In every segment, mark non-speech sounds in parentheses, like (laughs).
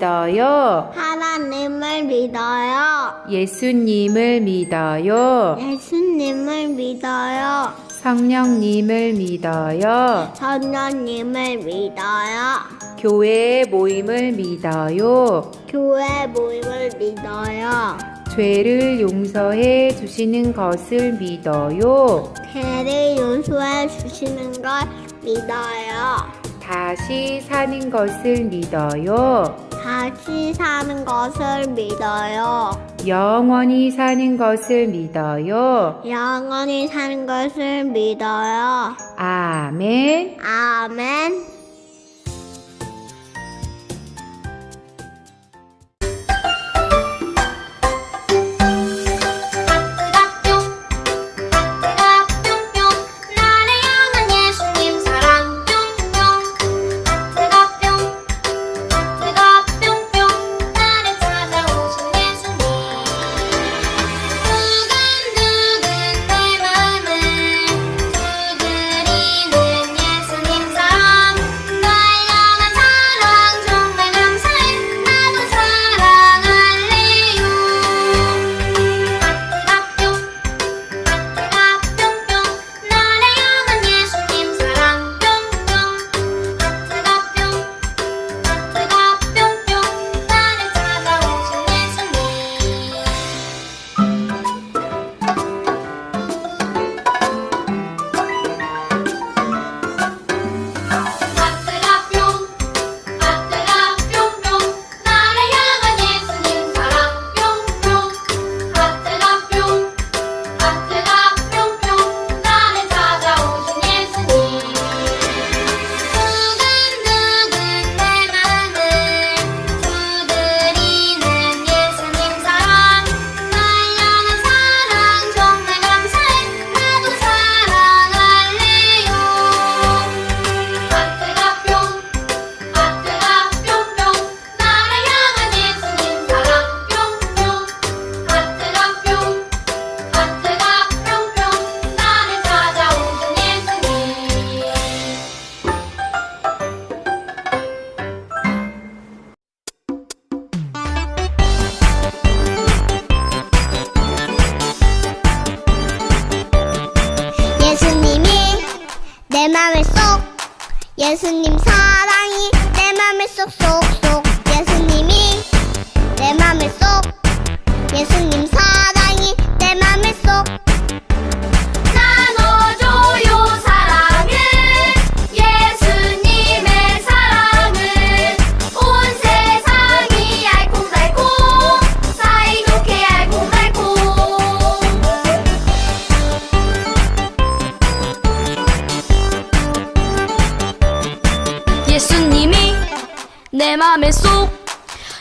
믿어요. 하나님을 믿어요. 예수님을 믿어요. 예수님을 믿어요. 성령님을 믿어요. 성령님을 믿어요. 교회의 모임을 믿어요. 교회의 모임을 믿어요. 죄를 용서해 주시는 것을 믿어요. 죄를 용서해 주시는 걸 믿어요. 다시 사는 것을 믿어요. 다시 사는 것을 믿어요. 영원히 사는 것을 믿어요. 영원히 사는 것을 믿어요. 아멘. 아멘.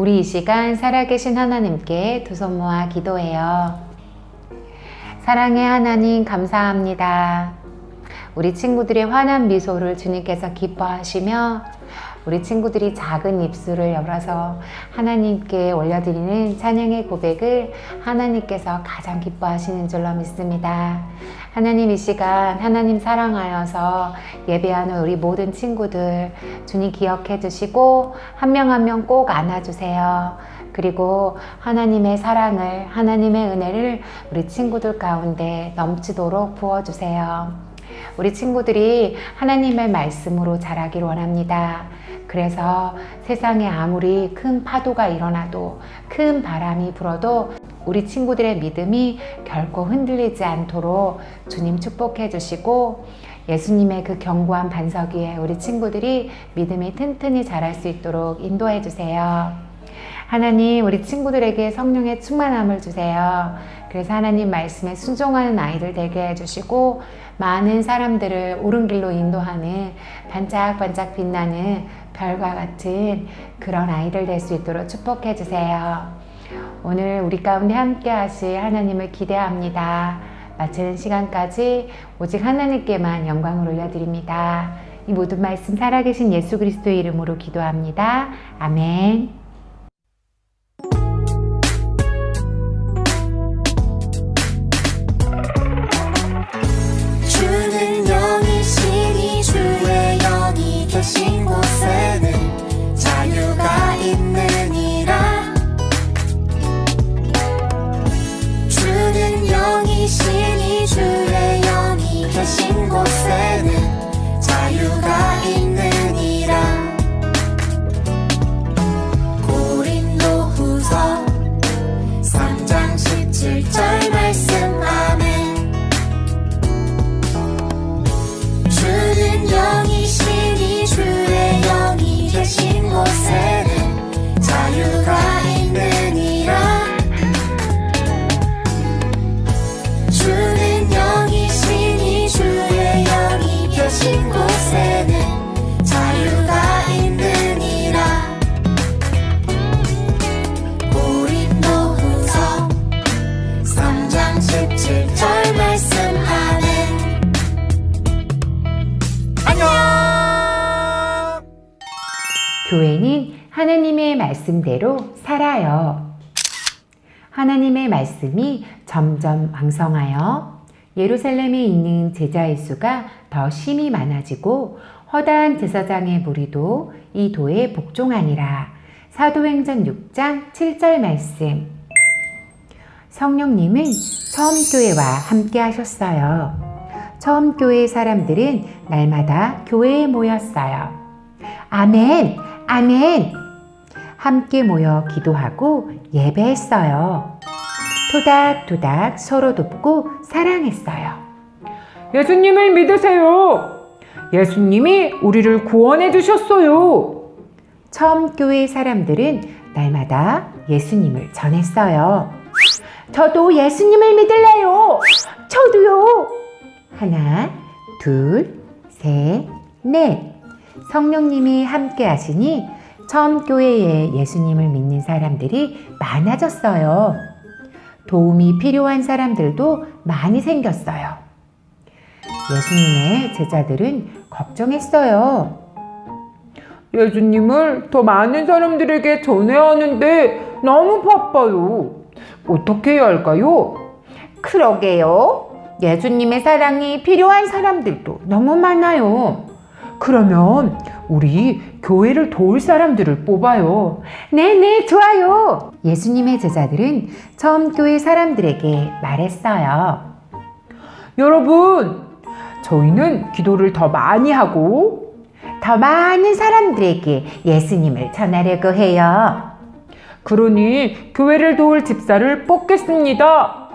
우리 이 시간 살아계신 하나님께 두 손 모아 기도해요. 사랑의 하나님 감사합니다. 우리 친구들의 환한 미소를 주님께서 기뻐하시며 우리 친구들이 작은 입술을 열어서 하나님께 올려드리는 찬양의 고백을 하나님께서 가장 기뻐하시는 줄로 믿습니다. 하나님 이 시간 하나님 사랑하여서 예배하는 우리 모든 친구들 주님 기억해 주시고 한 명 한 명 꼭 안아주세요. 그리고 하나님의 사랑을 하나님의 은혜를 우리 친구들 가운데 넘치도록 부어주세요. 우리 친구들이 하나님의 말씀으로 자라길 원합니다. 그래서 세상에 아무리 큰 파도가 일어나도 큰 바람이 불어도 우리 친구들의 믿음이 결코 흔들리지 않도록 주님 축복해 주시고 예수님의 그 견고한 반석 위에 우리 친구들이 믿음이 튼튼히 자랄 수 있도록 인도해 주세요. 하나님, 우리 친구들에게 성령의 충만함을 주세요. 그래서 하나님 말씀에 순종하는 아이들 되게 해주시고, 많은 사람들을 옳은 길로 인도하는 반짝반짝 빛나는 별과 같은 그런 아이들 될 수 있도록 축복해 주세요. 오늘 우리 가운데 함께 하실 하나님을 기대합니다. 마치는 시간까지 오직 하나님께만 영광을 올려드립니다. 이 모든 말씀 살아계신 예수 그리스도의 이름으로 기도합니다. 아멘. 말씀대로 살아요. 하나님의 말씀이 점점 왕성하여 예루살렘에 있는 제자의 수가 더 심히 많아지고 허다한 제사장의 무리도 이 도에 복종하니라. 사도행전 6장 7절 말씀. 성령님은 처음 교회와 함께 하셨어요. 처음 교회 사람들은 날마다 교회에 모였어요. 아멘, 아멘. 함께 모여 기도하고 예배했어요. 토닥토닥 서로 돕고 사랑했어요. 예수님을 믿으세요. 예수님이 우리를 구원해 주셨어요. 처음 교회 사람들은 날마다 예수님을 전했어요. 저도 예수님을 믿을래요. 저도요. 하나, 둘, 셋, 넷. 성령님이 함께 하시니 처음 교회에 예수님을 믿는 사람들이 많아졌어요. 도움이 필요한 사람들도 많이 생겼어요. 예수님의 제자들은 걱정했어요. 예수님을 더 많은 사람들에게 전해야 하는데 너무 바빠요. 어떻게 해야 할까요? 그러게요. 예수님의 사랑이 필요한 사람들도 너무 많아요. 그러면 우리 교회를 도울 사람들을 뽑아요. 네네, 좋아요. 예수님의 제자들은 처음 교회 사람들에게 말했어요. 여러분, 저희는 기도를 더 많이 하고 더 많은 사람들에게 예수님을 전하려고 해요. 그러니 교회를 도울 집사를 뽑겠습니다.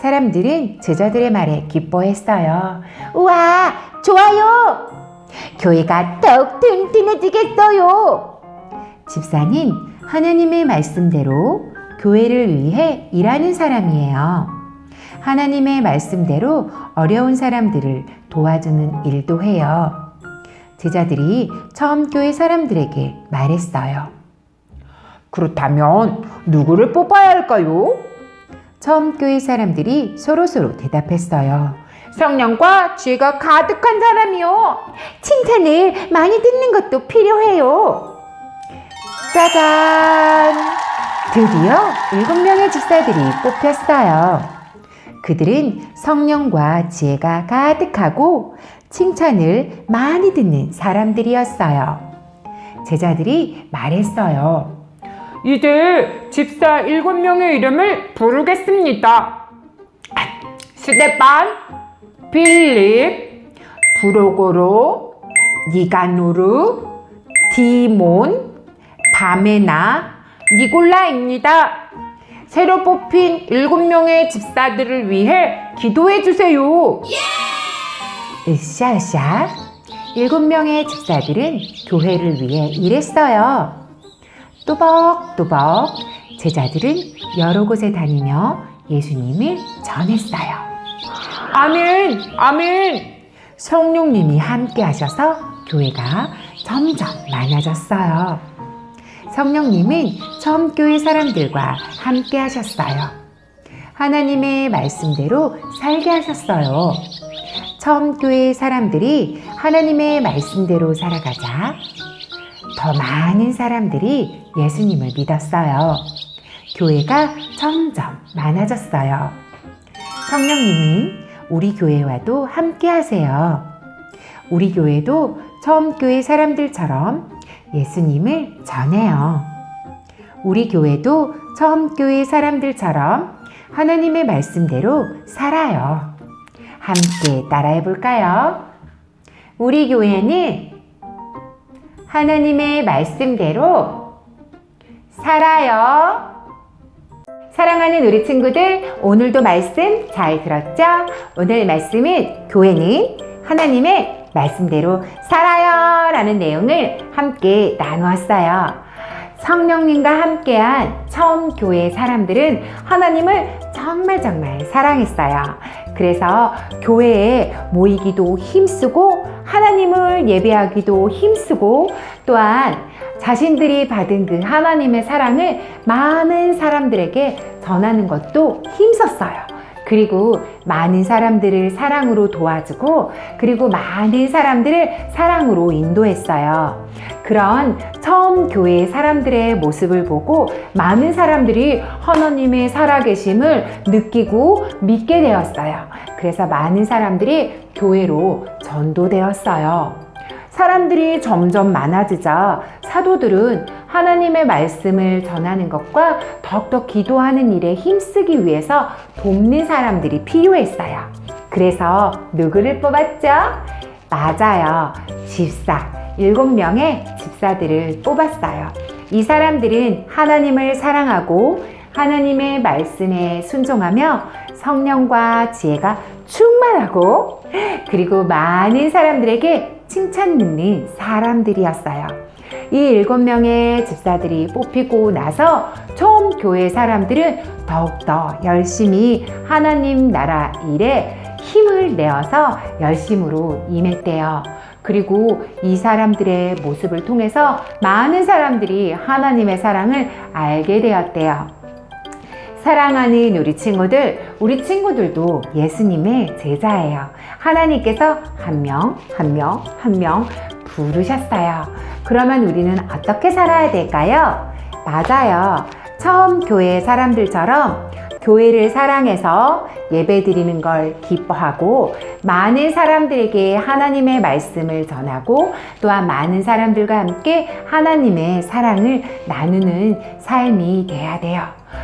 사람들은 제자들의 말에 기뻐했어요. 우와, 좋아요. 교회가 더욱 튼튼해지겠어요. 집사는 하나님의 말씀대로 교회를 위해 일하는 사람이에요. 하나님의 말씀대로 어려운 사람들을 도와주는 일도 해요. 제자들이 처음 교회 사람들에게 말했어요. 그렇다면 누구를 뽑아야 할까요? 처음 교회 사람들이 서로서로 대답했어요. 성령과 지혜가 가득한 사람이요. 칭찬을 많이 듣는 것도 필요해요. 짜잔! 드디어 일곱 명의 집사들이 뽑혔어요. 그들은 성령과 지혜가 가득하고 칭찬을 많이 듣는 사람들이었어요. 제자들이 말했어요. 이제 집사 일곱 명의 이름을 부르겠습니다. 스테반, 필립, 브로고로, 니가누르, 디몬, 바메나, 니골라입니다. 새로 뽑힌 일곱 명의 집사들을 위해 기도해 주세요. 으쌰으쌰. 일곱 명의 집사들은 교회를 위해 일했어요. 또박또박 제자들은 여러 곳에 다니며 예수님을 전했어요. 아멘, 아멘. 성령님이 함께 하셔서 교회가 점점 많아졌어요. 성령님은 처음 교회 사람들과 함께 하셨어요. 하나님의 말씀대로 살게 하셨어요. 처음 교회 사람들이 하나님의 말씀대로 살아가자 더 많은 사람들이 예수님을 믿었어요. 교회가 점점 많아졌어요. 성령님은 우리 교회와도 함께 하세요. 우리 교회도 처음 교회 사람들처럼 예수님을 전해요. 우리 교회도 처음 교회 사람들처럼 하나님의 말씀대로 살아요. 함께 따라해 볼까요? 우리 교회는 하나님의 말씀대로 살아요. 사랑하는 우리 친구들, 오늘도 말씀 잘 들었죠? 오늘 말씀은 교회는 하나님의 말씀대로 살아요 라는 내용을 함께 나누었어요. 성령님과 함께한 처음 교회 사람들은 하나님을 정말 정말 사랑했어요. 그래서 교회에 모이기도 힘쓰고 하나님을 예배하기도 힘쓰고 또한 자신들이 받은 그 하나님의 사랑을 많은 사람들에게 전하는 것도 힘썼어요. 그리고 많은 사람들을 사랑으로 도와주고 그리고 많은 사람들을 사랑으로 인도했어요. 그런 처음 교회 사람들의 모습을 보고 많은 사람들이 하나님의 살아계심을 느끼고 믿게 되었어요. 그래서 많은 사람들이 교회로 전도되었어요. 사람들이 점점 많아지자 사도들은 하나님의 말씀을 전하는 것과 더욱더 기도하는 일에 힘쓰기 위해서 돕는 사람들이 필요했어요. 그래서 누구를 뽑았죠? 맞아요. 집사. 일곱 명의 집사들을 뽑았어요. 이 사람들은 하나님을 사랑하고 하나님의 말씀에 순종하며 성령과 지혜가 충만하고 그리고 많은 사람들에게 칭찬 듣는 사람들이었어요. 이 일곱 명의 집사들이 뽑히고 나서 처음 교회 사람들은 더욱더 열심히 하나님 나라 일에 힘을 내어서 열심으로 임했대요. 그리고 이 사람들의 모습을 통해서 많은 사람들이 하나님의 사랑을 알게 되었대요. 사랑하는 우리 친구들, 우리 친구들도 예수님의 제자예요. 하나님께서 한 명, 한 명, 한 명 부르셨어요. 그러면 우리는 어떻게 살아야 될까요? 맞아요. 처음 교회 사람들처럼 교회를 사랑해서 예배 드리는 걸 기뻐하고 많은 사람들에게 하나님의 말씀을 전하고 또한 많은 사람들과 함께 하나님의 사랑을 나누는 삶이 돼야 돼요.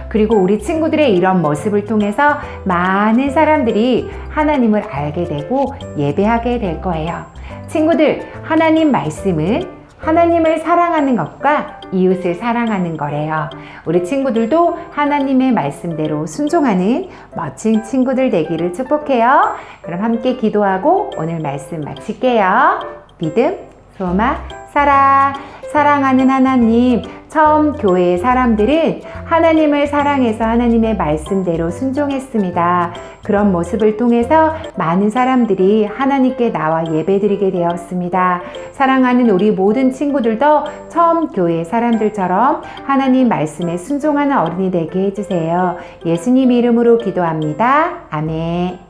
그리고 우리 친구들의 이런 모습을 통해서 많은 사람들이 하나님을 알게 되고 예배하게 될 거예요. 친구들, 하나님 말씀은 하나님을 사랑하는 것과 이웃을 사랑하는 거래요. 우리 친구들도 하나님의 말씀대로 순종하는 멋진 친구들 되기를 축복해요. 그럼 함께 기도하고 오늘 말씀 마칠게요. 믿음, 소망, 사랑, 사랑하는 하나님, 처음 교회의 사람들은 하나님을 사랑해서 하나님의 말씀대로 순종했습니다. 그런 모습을 통해서 많은 사람들이 하나님께 나와 예배드리게 되었습니다. 사랑하는 우리 모든 친구들도 처음 교회 사람들처럼 하나님 말씀에 순종하는 어른이 되게 해주세요. 예수님 이름으로 기도합니다. 아멘.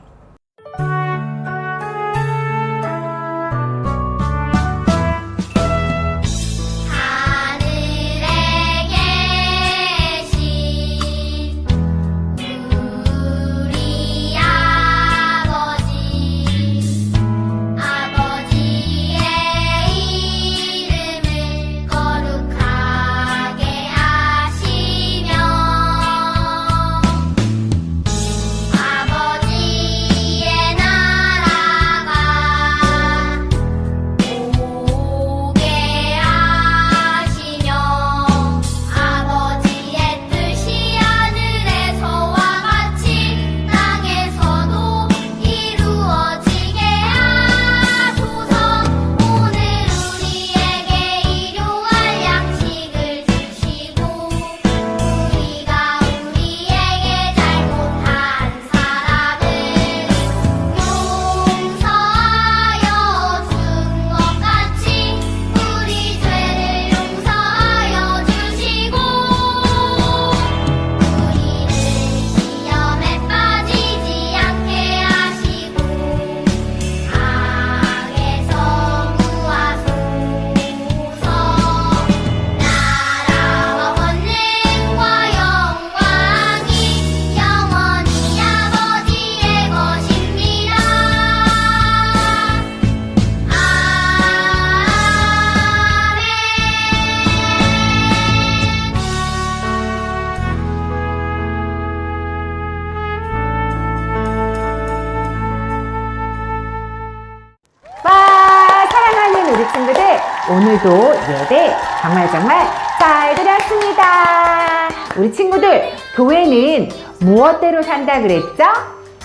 오늘도 예배 정말 정말 잘 드렸습니다. 우리 친구들, 교회는 무엇대로 산다 그랬죠?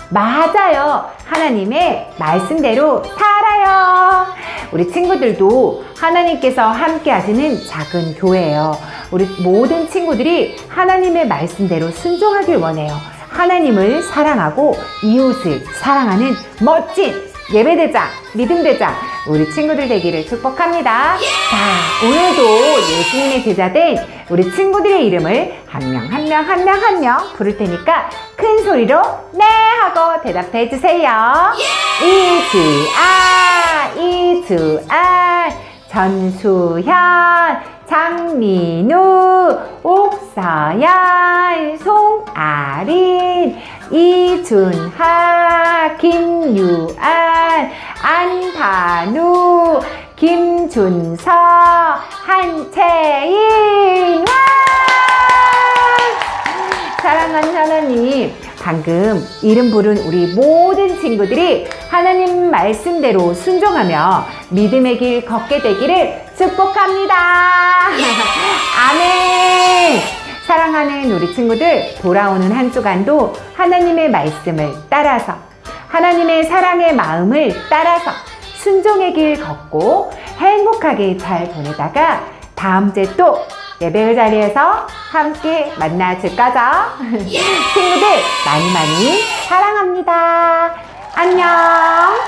맞아요. 하나님의 말씀대로 살아요. 우리 친구들도 하나님께서 함께 하시는 작은 교회예요. 우리 모든 친구들이 하나님의 말씀대로 순종하길 원해요. 하나님을 사랑하고 이웃을 사랑하는 멋진 예배대장, 믿음대장, 우리 친구들 되기를 축복합니다. 자, 오늘도 예수님의 제자된 우리 친구들의 이름을 한 명, 한 명, 한 명, 한 명 부를 테니까 큰 소리로 네! 하고 대답해 주세요. 이주아, 이주아, 전수현, 장민우, 옥서연, 송아린, 이준하, 김유안, 안단우, 김준서, 한채인. 와! 사랑하는 하나님, 방금 이름 부른 우리 모든 친구들이 하나님 말씀대로 순종하며 믿음의 길 걷게 되기를 축복합니다. (laughs) 아멘. 사랑하는 우리 친구들, 돌아오는 한 주간도 하나님의 말씀을 따라서 하나님의 사랑의 마음을 따라서 순종의 길 걷고 행복하게 잘 보내다가 다음 주에 또 예배 자리에서 함께 만나줄 거죠? 친구들 많이 많이 사랑합니다. 안녕.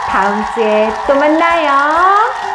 다음 주에 또 만나요.